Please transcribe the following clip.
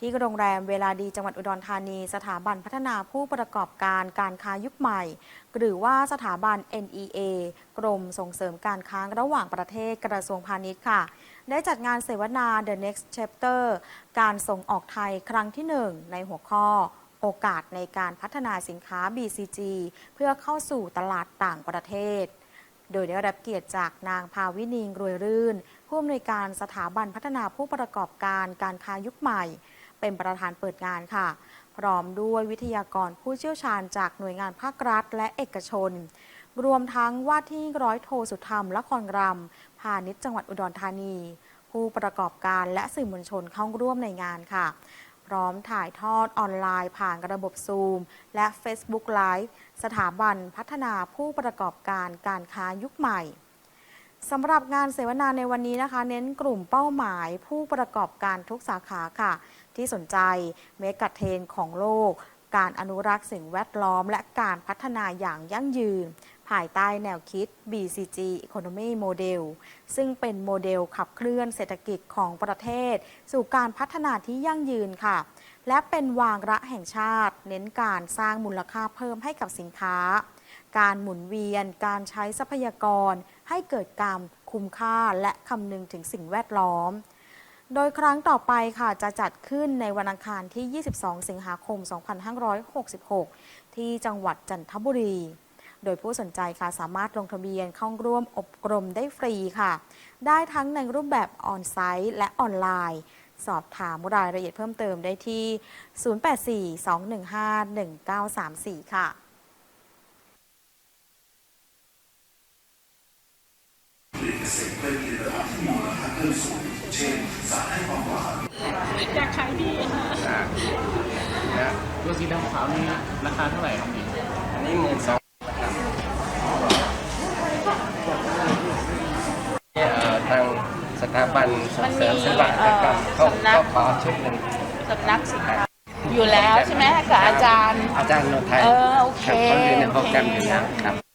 ที่โรงแรมเวลาดีจังหวัดอุดรธานี สถาบันพัฒนาผู้ประกอบการการค้ายุคใหม่ หรือว่าสถาบัน NEA กรมส่งเสริมการค้าระหว่างประเทศกระทรวงพาณิชย์ค่ะ ได้จัดงานเสวนา The Next Chapter การส่งออกไทยครั้งที่ 1 ในหัวข้อ โอกาสในการพัฒนาสินค้า BCG เพื่อเข้าสู่ตลาดต่างประเทศโดยได้รับเกียรติจากนางภาวินีงรวยรื่น ผู้อำนวยการสถาบันพัฒนาผู้ประกอบการการค้ายุคใหม่ เป็นประธานเปิดงานค่ะ พร้อมด้วยวิทยากรผู้เชี่ยวชาญจากหน่วยงานภาครัฐ และเอกชน รวมทั้งว่าที่ร้อยโทสุธรรมละครรำพาณิชย์จังหวัดอุดรธานี ผู้ประกอบการและสื่อมวลชนเข้าร่วมในงานค่ะ พร้อมถ่ายทอดออนไลน์ผ่านระบบซูม และ Facebook Live สถาบันพัฒนาผู้ประกอบการการค้ายุคใหม่ สำหรับงานเสวนาในวันนี้นะคะ เน้นกลุ่มเป้าหมายผู้ประกอบการทุกสาขาค่ะ ที่สนใจเมกะเทรนของโลก การอนุรักษ์สิ่งแวดล้อม และการพัฒนาอย่างยั่งยืน ภายใต้แนวคิด BCG Economy Model ซึ่งเป็นโมเดลขับเคลื่อนเศรษฐกิจของประเทศ สู่การพัฒนาที่ยั่งยืนค่ะ และเป็นวางระแห่งชาติ เน้นการสร้างมูลค่าเพิ่มให้กับสินค้า การหมุนเวียน การใช้ทรัพยากร ให้เกิดการคุ้มค่าและคำนึงถึงสิ่งแวดล้อม โดยครั้งต่อไปค่ะจะจัดขึ้นในวันอังคารที่ 22 สิงหาคม 2566 ที่จังหวัดจันทบุรี โดยผู้สนใจค่ะสามารถลงทะเบียนเข้าร่วมอบรมได้ฟรีค่ะ ได้ทั้งในรูปแบบออนไซต์และออนไลน์สอบถามรายละเอียดเพิ่มเติมได้ที่ 0842151934 ค่ะ อยากขายดีค่ะอ่านะตัวสีดำขาวนี่ราคาเท่าไหร่ครับพี่อันนี้หมื่นสองทางสถาบันส่งเสริมศิลปะหัตถกรรมเขาเขาขอชุดหนึ่งสำนักสินค้าอยู่แล้วใช่ไหมกับอาจารย์ อาจารย์โนไทยเออโอเครับเขาเรียนในโอเคโปรแกรมอยู่แล้วครับ